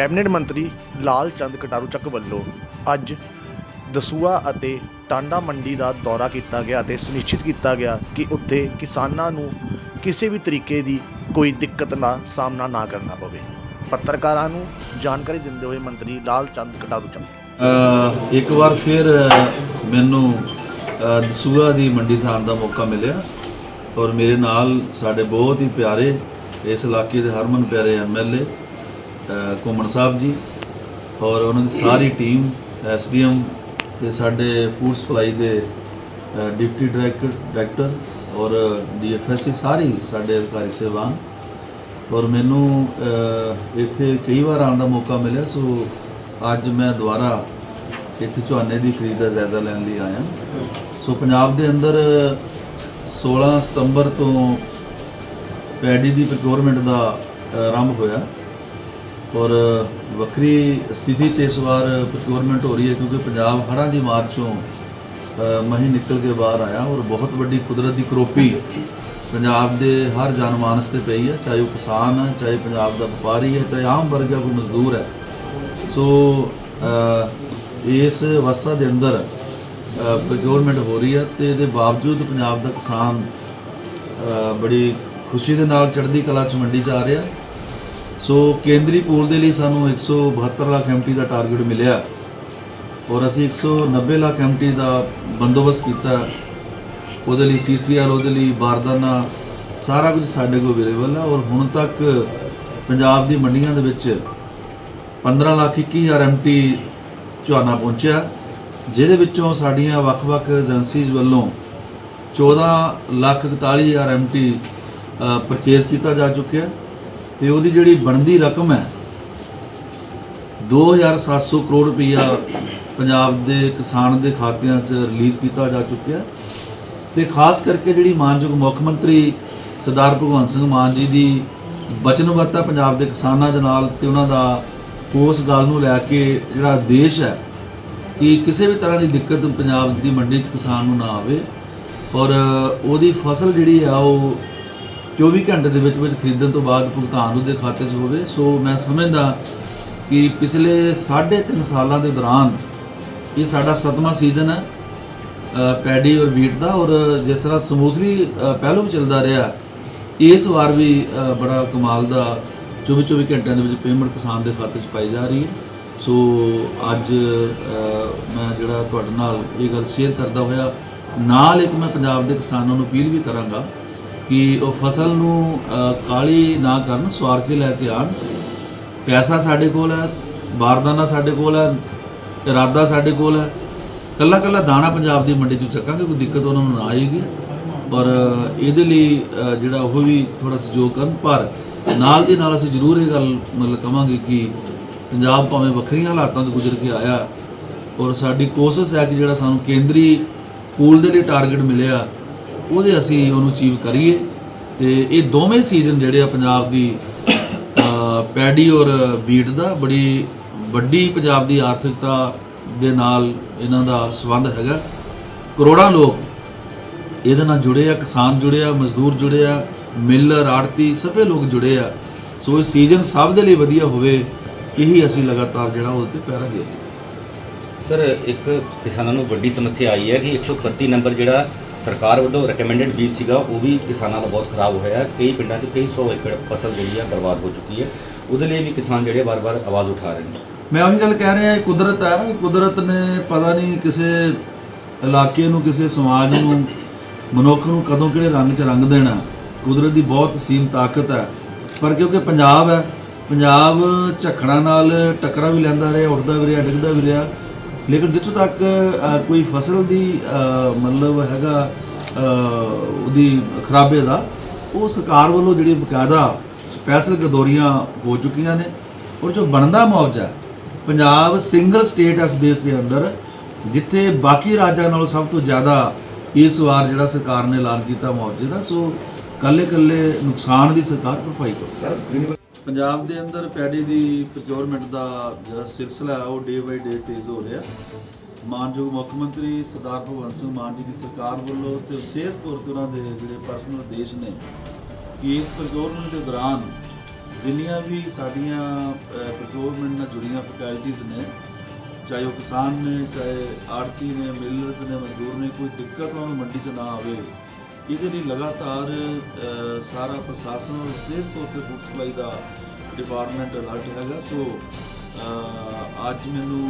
Cabinet ਮੰਤਰੀ ਲਾਲ ਚੰਦ ਕਟਾਰੂ ਚੱਕ ਵੱਲੋਂ ਅੱਜ ਦਸੂਆ ਅਤੇ ਟਾਂਡਾ ਮੰਡੀ ਦਾ ਦੌਰਾ ਕੀਤਾ ਗਿਆ ਅਤੇ ਸੁਨਿਸ਼ਚਿਤ ਕੀਤਾ ਗਿਆ ਕਿ ਉੱਥੇ ਕਿਸਾਨਾਂ ਨੂੰ ਕਿਸੇ ਵੀ ਤਰੀਕੇ ਦੀ ਕੋਈ ਦਿੱਕਤ ਦਾ ਸਾਹਮਣਾ ਨਾ ਕਰਨਾ ਪਵੇ। ਪੱਤਰਕਾਰਾਂ ਨੂੰ ਜਾਣਕਾਰੀ ਦਿੰਦੇ ਹੋਏ ਮੰਤਰੀ ਲਾਲ ਚੰਦ ਕਟਾਰੂ ਚੱਕ ਇੱਕ ਵਾਰ ਫਿਰ ਮੈਨੂੰ ਦਸੂਆ ਦੀ ਮੰਡੀ ਜਾਣ ਦਾ ਮੌਕਾ ਮਿਲਿਆ ਔਰ ਮੇਰੇ ਨਾਲ ਸਾਡੇ ਬਹੁਤ ਹੀ ਪਿਆਰੇ ਇਸ ਇਲਾਕੇ ਦੇ ਹਰਮਨ ਪਿਆਰੇ ਐਮਐਲਏ ਘੁੰਮਣ ਸਾਹਿਬ ਜੀ ਔਰ ਉਹਨਾਂ ਦੀ ਸਾਰੀ ਟੀਮ, ਐਸਡੀਐਮ ਤੇ ਸਾਡੇ ਫੂਡ ਸਪਲਾਈ ਦੇ ਡਿਪਟੀ ਡਾਇਰੈਕਟਰ ਡਾਇਰੈਕਟਰ ਔਰ ਡੀਐਫਐਸਸੀ ਸਾਰੀ ਸਾਡੇ ਅਧਿਕਾਰੀ ਸੇਵਾਨ ਔਰ ਮੈਨੂੰ ਇੱਥੇ ਕਈ ਵਾਰ ਆਉਣ ਦਾ ਮੌਕਾ ਮਿਲਿਆ, ਸੋ ਅੱਜ ਮੈਂ ਦੁਬਾਰਾ ਇੱਥੇ ਝੋਨੇ ਦੀ ਖਰੀਦ ਦਾ ਜਾਇਜ਼ਾ ਲੈਣ ਲਈ ਆਇਆ। ਸੋ ਪੰਜਾਬ ਦੇ ਅੰਦਰ 16 ਸਤੰਬਰ ਤੋਂ ਪੈਡੀ ਦੀ ਪ੍ਰੋਕਿਉਰਮੈਂਟ ਦਾ ਆਰੰਭ ਹੋਇਆ। ਔਰ ਵੱਖਰੀ ਸਥਿਤੀ 'ਚ ਇਸ ਵਾਰ ਪ੍ਰੋਕਿਉਰਮੈਂਟ ਹੋ ਰਹੀ ਹੈ ਕਿਉਂਕਿ ਪੰਜਾਬ ਹੜ੍ਹਾਂ ਦੀ ਮਾਰ ਚੋਂ ਅ, ਮਹੀਂ ਨਿਕਲ ਕੇ ਬਾਹਰ ਆਇਆ ਔਰ ਬਹੁਤ ਵੱਡੀ ਕੁਦਰਤ ਦੀ ਕਰੋਪੀ ਪੰਜਾਬ ਦੇ ਹਰ ਜਨਮਾਨਸ ਤੇ ਪਈ ਹੈ ਚਾਹੇ ਉਹ ਕਿਸਾਨ ਹੈ ਚਾਹੇ ਪੰਜਾਬ ਦਾ ਵਪਾਰੀ ਹੈ ਚਾਹੇ ਆਮ ਵਰਗ ਹੈ ਕੋਈ ਮਜ਼ਦੂਰ ਹੈ। ਸੋ ਇਸ ਅਵਸਥਾ ਦੇ ਅੰਦਰ ਪ੍ਰੋਕਿਉਰਮੈਂਟ ਹੋ ਰਹੀ ਹੈ ਤੇ ਇਹਦੇ ਬਾਵਜੂਦ ਪੰਜਾਬ ਦਾ ਕਿਸਾਨ ਬੜੀ ਖੁਸ਼ੀ ਦੇ ਨਾਲ ਚੜ੍ਹਦੀ ਕਲਾ ਚ ਮੰਡੀ 'ਚ ਆ ਰਿਹਾ। ਸੋ ਕੇਂਦਰੀ ਪੂਲ ਦੇ ਲਈ ਸਾਨੂੰ 172 ਲੱਖ ਐਮਟੀ ਦਾ ਟਾਰਗੇਟ ਮਿਲਿਆ ਔਰ ਅਸੀਂ 190 ਲੱਖ ਐਮਟੀ ਦਾ ਬੰਦੋਬਸਤ ਕੀਤਾ। ਉਹਦੇ ਲਈ ਸੀਸੀਆਰ ਉਹਦੇ ਲਈ ਬਾਰਦਾਨਾ, ਸਾਰਾ ਕੁਝ ਸਾਡੇ ਕੋਲ ਅਵੇਲੇਬਲ ਹੈ ਔਰ ਹੁਣ ਤੱਕ ਪੰਜਾਬ ਦੀ ਮੰਡੀਆਂ ਦੇ ਵਿੱਚ 15 ਲੱਖ 21 ਹਜ਼ਾਰ ਐਮਟੀ ਝੋਨਾ ਪਹੁੰਚਿਆ, ਜਿਹਦੇ ਵਿੱਚੋਂ ਸਾਡੀਆਂ ਵੱਖ-ਵੱਖ ਏਜੰਸੀਜ਼ ਵੱਲੋਂ 14 ਲੱਖ 41 ਹਜ਼ਾਰ ਐਮਟੀ ਪਰਚੇਜ਼ ਕੀਤਾ ਜਾ ਚੁੱਕਿਆ। ਤੇ ਉਹਦੀ ਜਿਹੜੀ ਬਣਦੀ ਰਕਮ ਹੈ 2700 ਕਰੋੜ ਰੁਪਈਆ ਪੰਜਾਬ ਦੇ ਕਿਸਾਨ ਦੇ ਖਾਤਿਆਂ 'ਚ ਰਿਲੀਜ਼ ਕੀਤਾ ਜਾ ਚੁੱਕਿਆ ਤੇ ਖਾਸ ਕਰਕੇ ਜਿਹੜੀ ਮਾਨਯੋਗ ਮੁੱਖ ਮੰਤਰੀ ਸਰਦਾਰ ਭਗਵੰਤ ਸਿੰਘ ਮਾਨ ਜੀ ਦੀ ਵਚਨਬੱਧਤਾ ਪੰਜਾਬ ਦੇ ਕਿਸਾਨਾਂ ਦੇ ਨਾਲ ਤੇ ਉਹਨਾਂ ਦਾ ਉਸ ਗੱਲ ਨੂੰ ਲੈ ਕੇ ਜਿਹੜਾ ਦੇਸ਼ ਹੈ ਕਿ ਕਿਸੇ ਵੀ ਤਰ੍ਹਾਂ ਦੀ ਦਿੱਕਤ ਪੰਜਾਬ ਦੀ ਮੰਡੀ 'ਚ ਕਿਸਾਨ ਨੂੰ ਨਾ ਆਵੇ ਔਰ ਉਹਦੀ ਫਸਲ ਜਿਹੜੀ ਆ ਉਹ 24 ਘੰਟੇ ਦੇ ਵਿੱਚ ਵਿੱਚ ਖਰੀਦਣ ਤੋਂ ਬਾਅਦ ਭੁਗਤਾਨ ਉਹਦੇ ਖਾਤੇ 'ਚ ਹੋਵੇ। ਸੋ ਮੈਂ ਸਮਝਦਾ ਕਿ ਪਿਛਲੇ 3.5 ਸਾਲਾਂ ਦੇ ਦੌਰਾਨ ਇਹ ਸਾਡਾ ਸਤਵਾਂ ਸੀਜ਼ਨ ਹੈ ਪੈਡੀ ਔਰ ਵੀਟ ਦਾ। ਔਰ ਜਿਸ ਤਰ੍ਹਾਂ ਸਮੂਥਲੀ ਪਹਿਲੋਂ ਵੀ ਚੱਲਦਾ ਰਿਹਾ, ਇਸ ਵਾਰ ਵੀ ਬੜਾ ਕਮਾਲ ਦਾ 24 24 ਘੰਟਿਆਂ ਦੇ ਵਿੱਚ ਪੇਮੈਂਟ ਕਿਸਾਨ ਦੇ ਖਾਤੇ 'ਚ ਪਾਈ ਜਾ ਰਹੀ ਹੈ। ਸੋ ਅੱਜ ਮੈਂ ਜਿਹੜਾ ਤੁਹਾਡੇ ਨਾਲ ਇਹ ਗੱਲ ਸ਼ੇਅਰ ਕਰਦਾ ਹੋਇਆ, ਨਾਲ ਇੱਕ ਮੈਂ ਪੰਜਾਬ ਦੇ ਕਿਸਾਨਾਂ ਨੂੰ ਅਪੀਲ ਵੀ ਕਰਾਂਗਾ ਕਿ ਉਹ ਫਸਲ ਨੂੰ ਅ, ਕਾਲੀ ਨਾ ਕਰਨ ਸਵਾਰ ਕੇ ਲੈ ਕੇ ਆਣ ਪੈਸਾ ਸਾਡੇ ਕੋਲ ਹੈ ਬਾਰਦਾਨਾ ਸਾਡੇ ਕੋਲ ਹੈ ਇਰਾਦਾ ਸਾਡੇ ਕੋਲ ਹੈ। ਕੱਲਾ ਕੱਲਾ ਦਾਣਾ ਪੰਜਾਬ ਦੀ ਮੰਡੀ ਚੋਂ ਚੱਕਾਂਗੇ ਕੋਈ ਦਿੱਕਤ ਉਹਨਾਂ ਨੂੰ ਨਾ ਆਏਗੀ। ਔਰ ਇਹਦੇ ਲਈ ਜਿਹੜਾ ਉਹ ਵੀ ਥੋੜਾ ਸਹਿਯੋਗ ਕਰਨ। ਪਰ ਨਾਲ ਦੇ ਨਾਲ ਅਸੀਂ ਜ਼ਰੂਰ ਇਹ ਗੱਲ ਮਤਲਬ ਕਵਾਂਗੇ ਕਿ ਪੰਜਾਬ ਭਾਵੇਂ ਵੱਖਰੀਆਂ ਹਾਲਾਤਾਂ ਤੋਂ ਗੁਜ਼ਰ ਕੇ ਆਇਆ ਔਰ ਸਾਡੀ ਕੋਸ਼ਿਸ਼ ਹੈ ਕਿ ਜਿਹੜਾ ਸਾਨੂੰ ਕੇਂਦਰੀ ਪੂਲ ਦੇ ਲਈ ਟਾਰਗੇਟ ਮਿਲਿਆ ਉਹਦੇ ਅਸੀਂ ਉਹਨੂੰ ਅਚੀਵ ਕਰੀਏ। ਤੇ ਇਹ ਦੋਵੇਂ ਸੀਜ਼ਨ ਜਿਹੜੇ ਆ ਪੰਜਾਬ ਦੀ ਪੈਡੀ ਔਰ ਬੀਟ ਦਾ, ਬੜੀ ਵੱਡੀ ਪੰਜਾਬ ਦੀ ਆਰਥਿਕਤਾ ਦੇ ਨਾਲ ਇਹਨਾਂ ਦਾ ਸੰਬੰਧ ਹੈਗਾ। ਕਰੋੜਾਂ ਲੋਕ ਇਹਦੇ ਨਾਲ ਜੁੜੇ ਆ, ਕਿਸਾਨ ਜੁੜੇ ਆ, ਮਜ਼ਦੂਰ ਜੁੜੇ ਆ, ਮਿਲਰ ਆੜਤੀ ਸਭੇ ਲੋਕ ਜੁੜੇ ਆ। ਸੋ ਇਹ ਸੀਜ਼ਨ ਸਭ ਦੇ ਲਈ ਵਧੀਆ ਹੋਵੇ, ਇਹੀ ਅਸੀਂ ਲਗਾਤਾਰ ਜਿਹੜਾ ਉਹਦੇ ਤੇ ਪੈਰਾ ਦੇ ਸਰ, ਇੱਕ ਕਿਸਾਨਾਂ ਨੂੰ ਵੱਡੀ ਸਮੱਸਿਆ ਆਈ ਹੈ ਕਿ 131 ਨੰਬਰ ਜਿਹੜਾ ਸਰਕਾਰ ਵੱਲੋਂ ਰეკਮੈਂਡਡ ਬੀਜ ਸੀਗਾ, ਉਹ ਵੀ ਕਿਸਾਨਾਂ ਦਾ ਬਹੁਤ ਖਰਾਬ ਹੋਇਆ ਕਈ ਪਿੰਡਾਂ 'ਚ ਕਈ ਸੌ ਏਕੜ ਫਸਲ ਜਿਹੜੀ ਆ ਬਰਬਾਦ ਹੋ ਚੁੱਕੀ ਹੈ। ਉਹਦੇ ਲਈ ਵੀ ਕਿਸਾਨ ਜਿਹੜੇ ਵਾਰ-ਵਾਰ ਆਵਾਜ਼ ਉਠਾ ਰਹੇ ਨੇ। ਮੈਂ ਉਹੀ ਗੱਲ ਕਹਿ ਰਿਹਾ, ਇਹ ਕੁਦਰਤ ਹੈ ਕੁਦਰਤ ਨੇ ਪਤਾ ਨਹੀਂ ਕਿਸੇ ਇਲਾਕੇ ਨੂੰ, ਕਿਸੇ ਸਮਾਜ ਨੂੰ, ਮਨੁੱਖ ਨੂੰ ਕਦੋਂ ਕਿਹੜੇ ਰੰਗ 'ਚ ਰੰਗ ਦੇਣਾ। ਕੁਦਰਤ ਦੀ ਬਹੁਤ ਸੀਮ ਤਾਕਤ ਹੈ। ਪਰ ਕਿਉਂਕਿ ਪੰਜਾਬ ਹੈ, ਪੰਜਾਬ ਝਖੜਾਂ ਨਾਲ ਟੱਕਰਾਂ ਵੀ ਲੈਂਦਾ ਰਿਹਾ, ਉੱਡਦਾ ਵੀ ਰਿਹਾ, ਡਿੱਗਦਾ ਵੀ ਰਿਹਾ। ਲੇਕਿਨ ਜਿੱਥੋਂ ਤੱਕ ਕੋਈ ਫਸਲ ਦੀ ਮਤਲਬ ਹੈਗਾ ਉਹਦੀ ਖਰਾਬੇ ਦਾ, ਉਹ ਸਰਕਾਰ ਵੱਲੋਂ ਜਿਹੜੀ ਬਕਾਇਦਾ ਸਪੈਸ਼ਲ ਗਦੋਰੀਆਂ ਹੋ ਚੁੱਕੀਆਂ ਨੇ ਔਰ ਜੋ ਬਣਦਾ ਮੁਆਵਜ਼ਾ ਪੰਜਾਬ ਸਿੰਗਲ ਸਟੇਟ ਹੈ ਇਸ ਦੇਸ਼ ਦੇ ਅੰਦਰ, ਜਿੱਥੇ ਬਾਕੀ ਰਾਜਾਂ ਨਾਲੋਂ ਸਭ ਤੋਂ ਜ਼ਿਆਦਾ ਇਸ ਵਾਰ ਜਿਹੜਾ ਸਰਕਾਰ ਨੇ ਐਲਾਨ ਕੀਤਾ ਮੁਆਵਜ਼ੇ ਦਾ, ਸੋ ਕੱਲੇ ਕੱਲੇ ਨੁਕਸਾਨ ਦੀ ਸਰਕਾਰ ਭਰਪਾਈ ਕਰੋ ਸਰ ਪੰਜਾਬ ਦੇ ਅੰਦਰ ਪੈਡੀ ਦੀ ਪ੍ਰੋਕਿਉਰਮੈਂਟ ਦਾ ਜਿਹੜਾ ਸਿਲਸਿਲਾ ਹੈ, ਉਹ ਡੇ ਬਾਈ ਡੇ ਤੇਜ਼ ਹੋ ਰਿਹਾ ਮਾਨਯੋਗ ਮੁੱਖ ਮੰਤਰੀ ਸਰਦਾਰ ਭਗਵੰਤ ਸਿੰਘ ਮਾਨ ਜੀ ਦੀ ਸਰਕਾਰ ਵੱਲੋਂ ਤੇ ਵਿਸ਼ੇਸ਼ ਤੌਰ ਤੇ ਉਹਨਾਂ ਦੇ ਜਿਹੜੇ ਪਰਸਨਲ ਆਦੇਸ਼ ਨੇ, ਕਿ ਇਸ ਪ੍ਰੋਕਿਉਰਮੈਂਟ ਦੇ ਦੌਰਾਨ ਜਿੰਨੀਆਂ ਵੀ ਸਾਡੀਆਂ ਪ੍ਰੋਕਿਉਰਮੈਂਟ ਨਾਲ ਜੁੜੀਆਂ ਫੈਕਲਟੀਆਂ ਨੇ, ਚਾਹੇ ਉਹ ਕਿਸਾਨ ਨੇ, ਚਾਹੇ ਆੜਤੀ ਨੇ ਮਿਲਰਸ ਨੇ, ਮਜ਼ਦੂਰ ਨੇ, ਕੋਈ ਦਿੱਕਤ ਉਹਨਾਂ ਨੂੰ ਮੰਡੀ 'ਚ ਨਾ ਆਵੇ ਇਹਦੇ ਲਈ ਲਗਾਤਾਰ ਸਾਰਾ ਪ੍ਰਸ਼ਾਸਨ ਔਰ ਵਿਸ਼ੇਸ਼ ਤੌਰ ਤੇ ਫੂਡ ਸਪਲਾਈ ਦਾ ਡਿਪਾਰਟਮੈਂਟ ਅਲਰਟ ਹੈਗਾ। ਸੋ ਅੱਜ ਮੈਨੂੰ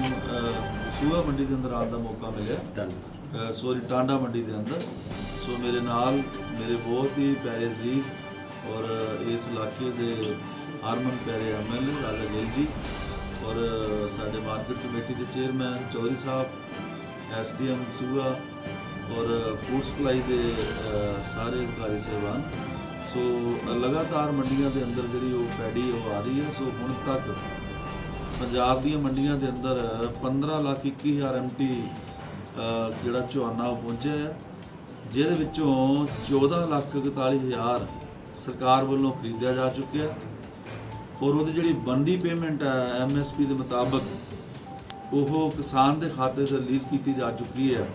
ਸੂਆ ਮੰਡੀ ਦੇ ਅੰਦਰ ਆਉਣ ਦਾ ਮੌਕਾ ਮਿਲਿਆ। ਸੋਰੀ ਟਾਂਡਾ ਮੰਡੀ ਦੇ ਅੰਦਰ। ਸੋ ਮੇਰੇ ਨਾਲ ਮੇਰੇ ਬਹੁਤ ਹੀ ਪਿਆਰੇ ਅਜ਼ੀਜ਼ ਔਰ ਇਸ ਇਲਾਕੇ ਦੇ ਹਰਮਨ ਪਿਆਰੇ ਐਮਐਲਏ ਰਾਜਾ ਗਿੱਲ ਜੀ ਔਰ ਸਾਡੇ ਮਾਰਕੀਟ ਕਮੇਟੀ ਦੇ ਚੇਅਰਮੈਨ ਚੌਧਰੀ ਸਾਹਿਬ ਐਸਡੀਐਮ ਸੂਆ ਔਰ ਫੂਡ ਸਪਲਾਈ ਦੇ ਸਾਰੇ ਅਧਿਕਾਰੀ ਸਹਿਬਾਨ। ਸੋ, ਲਗਾਤਾਰ ਮੰਡੀਆਂ ਦੇ ਅੰਦਰ ਜਿਹੜੀ ਉਹ ਪੈੜੀ ਉਹ ਆ ਰਹੀ ਹੈ। ਸੋ, ਹੁਣ ਤੱਕ ਪੰਜਾਬ ਦੀਆਂ ਮੰਡੀਆਂ ਦੇ ਅੰਦਰ 15 ਲੱਖ 21 ਹਜ਼ਾਰ ਐਮਟੀ ਜਿਹੜਾ ਝੋਨਾ ਉਹ ਪਹੁੰਚਿਆ ਹੈ, ਜਿਹਦੇ ਵਿੱਚੋਂ 14 ਲੱਖ 41 ਹਜ਼ਾਰ ਸਰਕਾਰ ਵੱਲੋਂ ਖਰੀਦਿਆ ਜਾ ਚੁੱਕਿਆ ਔਰ ਉਹਦੀ ਜਿਹੜੀ ਬੰਦੀ ਪੇਮੈਂਟ ਹੈ ਐਮਐਸਪੀ ਦੇ ਮੁਤਾਬਕ, ਉਹ ਕਿਸਾਨ ਦੇ ਖਾਤੇ 'ਚ ਰਿਲੀਜ਼ ਕੀਤੀ ਜਾ ਚੁੱਕੀ ਹੈ।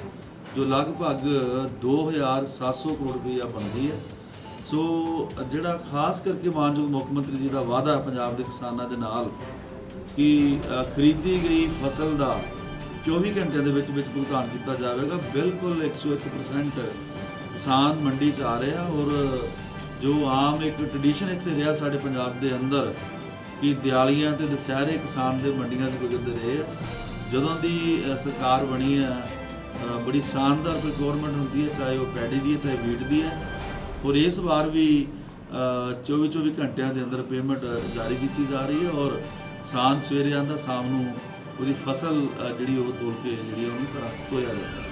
ਜੋ ਲਗਭਗ 2700 ਕਰੋੜ ਰੁਪਈਆ ਬਣਦੀ ਹੈ। ਸੋ ਜਿਹੜਾ ਖਾਸ ਕਰਕੇ ਮਾਨਯੋਗ ਮੁੱਖ ਮੰਤਰੀ ਜੀ ਦਾ ਵਾਅਦਾ ਪੰਜਾਬ ਦੇ ਕਿਸਾਨਾਂ ਦੇ ਨਾਲ ਕਿ ਖਰੀਦੀ ਗਈ ਫਸਲ ਦਾ 24 ਘੰਟਿਆਂ ਦੇ ਵਿੱਚ ਵਿੱਚ ਭੁਗਤਾਨ ਕੀਤਾ ਜਾਵੇਗਾ। ਬਿਲਕੁਲ 101% ਕਿਸਾਨ ਮੰਡੀ 'ਚ ਆ ਰਿਹਾ ਔਰ ਜੋ ਆਮ ਇੱਕ ਟ੍ਰੈਡੀਸ਼ਨ ਇੱਥੇ ਰਿਹਾ ਸਾਡੇ ਪੰਜਾਬ ਦੇ ਅੰਦਰ ਕਿ ਦਿਵਾਲੀਆਂ ਤੇ ਦੁਸਹਿਰੇ ਕਿਸਾਨ ਦੇ ਮੰਡੀਆਂ 'ਚ ਗੁਜ਼ਰਦੇ ਰਹੇ ਜਦੋਂ ਦੀ ਸਰਕਾਰ ਬਣੀ ਹੈ ਬੜੀ ਸ਼ਾਨਦਾਰ ਕੋਈ ਪ੍ਰੋਕਿਉਰਮੈਂਟ ਹੁੰਦੀ ਹੈ, ਚਾਹੇ ਉਹ ਪੈਡੀ ਦੀ ਹੈ, ਚਾਹੇ ਵੀਟ ਦੀ ਹੈ। ਔਰ ਇਸ ਵਾਰ ਵੀ 24-24 ਘੰਟਿਆਂ ਦੇ ਅੰਦਰ ਪੇਮੈਂਟ ਜਾਰੀ ਕੀਤੀ ਜਾ ਰਹੀ ਹੈ ਔਰ ਕਿਸਾਨ ਸਵੇਰੇ ਆਂਦਾ ਸ਼ਾਮ ਨੂੰ ਉਹਦੀ ਫਸਲ ਜਿਹੜੀ ਉਹ ਤੋਲ ਕੇ ਜਿਹੜੀ ਉਹਨੂੰ ਘਰਾਂ ਧੋਇਆ ਜਾਂਦਾ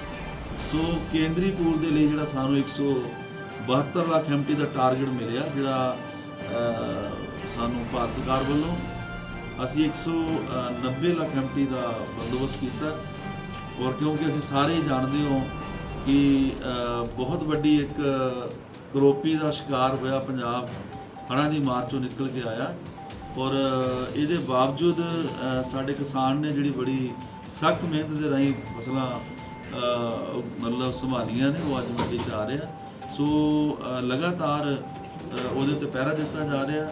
ਸੋ ਕੇਂਦਰੀ ਪੂਲ ਦੇ ਲਈ ਜਿਹੜਾ ਸਾਨੂੰ 172 ਲੱਖ ਐਮਟੀ ਦਾ ਟਾਰਗੇਟ ਮਿਲਿਆ, ਜਿਹੜਾ ਸਾਨੂੰ ਭਾਰਤ ਸਰਕਾਰ ਵੱਲੋਂ ਅਸੀਂ 190 ਲੱਖ ਐਮਟੀ ਦਾ ਬੰਦੋਬਸਤ ਕੀਤਾ। ਔਰ ਕਿਉਂਕਿ ਅਸੀਂ ਸਾਰੇ ਹੀ ਜਾਣਦੇ ਹਾਂ ਕਿ ਬਹੁਤ ਵੱਡੀ ਇੱਕ ਕਰੋਪੀ ਦਾ ਸ਼ਿਕਾਰ ਹੋਇਆ ਪੰਜਾਬ ਹੜ੍ਹਾਂ ਦੀ ਮਾਰ ਚੋਂ ਨਿਕਲ ਕੇ ਆਇਆ। ਔਰ ਇਹਦੇ ਬਾਵਜੂਦ ਸਾਡੇ ਕਿਸਾਨ ਨੇ ਜਿਹੜੀ ਬੜੀ ਸਖਤ ਮਿਹਨਤ ਦੇ ਰਾਹੀਂ ਫਸਲਾਂ ਮਤਲਬ ਸੰਭਾਲੀਆਂ ਨੇ, ਉਹ ਅੱਜ ਮੰਡੀ 'ਚ ਆ ਰਿਹਾ ਸੋ ਲਗਾਤਾਰ ਉਹਦੇ ਤੇ ਪਹਿਰਾ ਦਿੱਤਾ ਜਾ ਰਿਹਾ।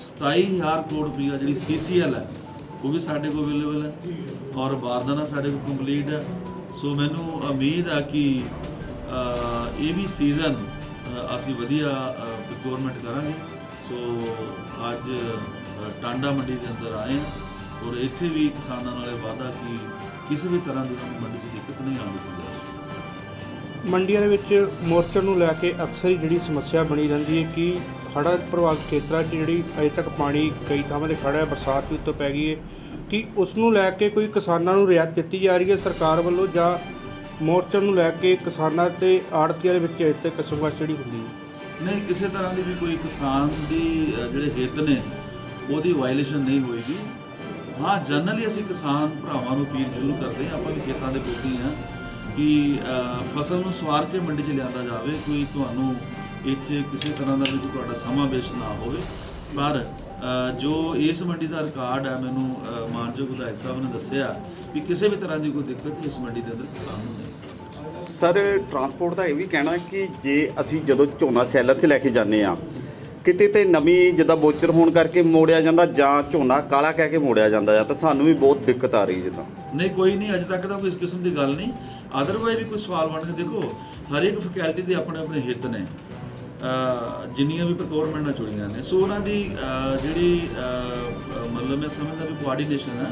27000 ਕਰੋੜ ਰੁਪਈਆ ਜਿਹੜੀ ਸੀਸੀਐਲ ਹੈ ਉਹ ਵੀ ਸਾਡੇ ਕੋਲ ਅਵੇਲੇਬਲ ਹੈ ਔਰ ਬਾਰਦਾਨਾ ਸਾਡੇ ਕੋਲ ਕੰਪਲੀਟ ਹੈ। ਸੋ ਮੈਨੂੰ ਉਮੀਦ ਆ ਕਿ ਇਹ ਵੀ ਸੀਜ਼ਨ ਅਸੀਂ ਵਧੀਆ ਪ੍ਰੋਕਿਉਰਮੈਂਟ ਕਰਾਂਗੇ। ਸੋ ਅੱਜ ਟਾਂਡਾ ਮੰਡੀ ਦੇ ਅੰਦਰ ਆਏ ਹਾਂ ਔਰ ਇੱਥੇ ਵੀ ਕਿਸਾਨਾਂ ਨਾਲ ਇਹ ਵਾਅਦਾ ਕਿ ਕਿਸੇ ਵੀ ਤਰ੍ਹਾਂ ਦੀ ਉਹਨਾਂ ਮੰਡੀ 'ਚ ਦਿੱਕਤ ਨਹੀਂ ਆਉਣ ਮੰਡੀਆਂ ਦੇ ਵਿੱਚ ਮੋਰਚਰ ਨੂੰ ਲੈ ਕੇ ਅਕਸਰ ਹੀ ਜਿਹੜੀ ਸਮੱਸਿਆ ਬਣੀ ਰਹਿੰਦੀ ਹੈ ਕਿ ਹੜ੍ਹਾਂ ਪ੍ਰਭਾਵਿਤ ਖੇਤਰਾਂ 'ਚ ਜਿਹੜੀ ਅਜੇ ਤੱਕ ਪਾਣੀ ਕਈ ਥਾਵਾਂ ਤੇ ਖੜਾ ਹੈ, ਬਰਸਾਤ ਵੀ ਉੱਤੋਂ ਪੈ ਗਈ ਹੈ। ਕਿ ਉਸ ਨੂੰ ਲੈ ਕੇ ਕੋਈ ਕਿਸਾਨਾਂ ਨੂੰ ਰਿਆਇਤ ਦਿੱਤੀ ਜਾ ਰਹੀ ਹੈ ਸਰਕਾਰ ਵੱਲੋਂ ਜਾਂ ਮੋਰਚਰ ਨੂੰ ਲੈ ਕੇ ਕਿਸਾਨਾਂ ਤੇ ਆੜਤੀਆਂ ਦੇ ਵਿੱਚ ਅਜੇ ਤੱਕ ਸੰਘਰਸ਼ ਜਿਹੜੀ ਹੁੰਦੀ ਹੈ? ਨਹੀਂ, ਕਿਸੇ ਤਰ੍ਹਾਂ ਦੀ ਵੀ ਕੋਈ ਕਿਸਾਨ ਦੀ ਜਿਹੜੇ ਹਿੱਤ ਨੇ, ਉਹਦੀ ਵਾਇਲੇਸ਼ਨ ਨਹੀਂ ਹੋਏਗੀ। ਹਾਂ ਜਨਰਲੀ ਅਸੀਂ ਕਿਸਾਨ ਭਰਾਵਾਂ ਨੂੰ ਅਪੀਲ ਜ਼ਰੂਰ ਕਰਦੇ ਹਾਂ, ਆਪਾਂ ਵੀ ਖੇਤਾਂ ਦੇ ਪੁੱਤੀ ਹਾਂ, ਕਿ ਫਸਲ ਨੂੰ ਸਵਾਰ ਕੇ ਮੰਡੀ 'ਚ ਲਿਆਂਦਾ ਜਾਵੇ, ਕੋਈ ਤੁਹਾਨੂੰ ਇੱਥੇ ਕਿਸੇ ਤਰ੍ਹਾਂ ਦਾ ਵੀ ਤੁਹਾਡਾ ਸਮਾਂ ਵੇਸਟ ਨਾ ਹੋਵੇ। ਪਰ ਜੋ ਇਸ ਮੰਡੀ ਦਾ ਰਿਕਾਰਡ ਹੈ ਮੈਨੂੰ ਮਾਨਯੋਗ ਵਿਧਾਇਕ ਸਾਹਿਬ ਨੇ ਦੱਸਿਆ ਵੀ ਕਿਸੇ ਵੀ ਤਰ੍ਹਾਂ ਦੀ ਕੋਈ ਦਿੱਕਤ ਇਸ ਮੰਡੀ ਦੇ ਅੰਦਰ ਕਿਸਾਨ ਨੂੰ ਨਹੀਂ। ਸਰ ਟਰਾਂਸਪੋਰਟ ਦਾ ਇਹ ਵੀ ਕਹਿਣਾ ਕਿ ਜੇ ਅਸੀਂ ਜਦੋਂ ਝੋਨਾ ਸੈਲਰ 'ਚ ਲੈ ਕੇ ਜਾਂਦੇ ਆ ਕਿਤੇ ਤੇ ਨਵੀਂ ਜਿੱਦਾਂ ਬੋਚਰ ਹੋਣ ਕਰਕੇ ਮੋੜਿਆ ਜਾਂਦਾ ਜਾਂ ਝੋਨਾ ਕਾਲਾ ਕਹਿ ਕੇ ਮੋੜਿਆ ਜਾਂਦਾ ਆ ਤਾਂ ਸਾਨੂੰ ਵੀ ਬਹੁਤ ਦਿੱਕਤ ਆ ਰਹੀ ਜਿੱਦਾਂ। ਨਹੀਂ ਕੋਈ ਨਹੀਂ ਅਜੇ ਤੱਕ ਤਾਂ ਕੋਈ ਇਸ ਕਿਸਮ ਦੀ ਗੱਲ ਨਹੀਂ। ਅਦਰਵਾਈਜ਼ ਵੀ ਕੋਈ ਸਵਾਲ ਬਣ ਕੇ ਦੇਖੋ ਹਰ ਇੱਕ ਫੈਕਲਟੀ ਦੇ ਆਪਣੇ ਆਪਣੇ ਹਿੱਤ ਨੇ। ਜਿੰਨੀਆਂ ਵੀ ਪ੍ਰੋਕੋਰਮੈਂਟ ਨਾਲ ਜੁੜੀਆਂ ਨੇ। ਸੋ ਉਹਨਾਂ ਦੀ ਜਿਹੜੀ ਮਤਲਬ ਮੈਂ ਸਮਝਦਾ ਵੀ ਕੋਆਰਡੀਨੇਸ਼ਨ ਹੈ।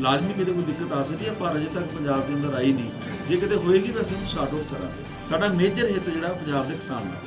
ਲਾਜ਼ਮੀ ਕਿਤੇ ਕੋਈ ਦਿੱਕਤ ਆ ਸਕਦੀ ਹੈ, ਪਰ ਅਜੇ ਤੱਕ ਪੰਜਾਬ ਦੇ ਅੰਦਰ ਆਈ ਨਹੀਂ। ਜੇ ਕਿਤੇ ਹੋਏਗੀ ਤਾਂ ਅਸੀਂ ਸ਼ਾਰਟ ਆਊਟ ਕਰਾਂਗੇ। ਸਾਡਾ ਮੇਜਰ ਹਿੱਤ ਜਿਹੜਾ, ਪੰਜਾਬ ਦੇ ਕਿਸਾਨ ਦਾ।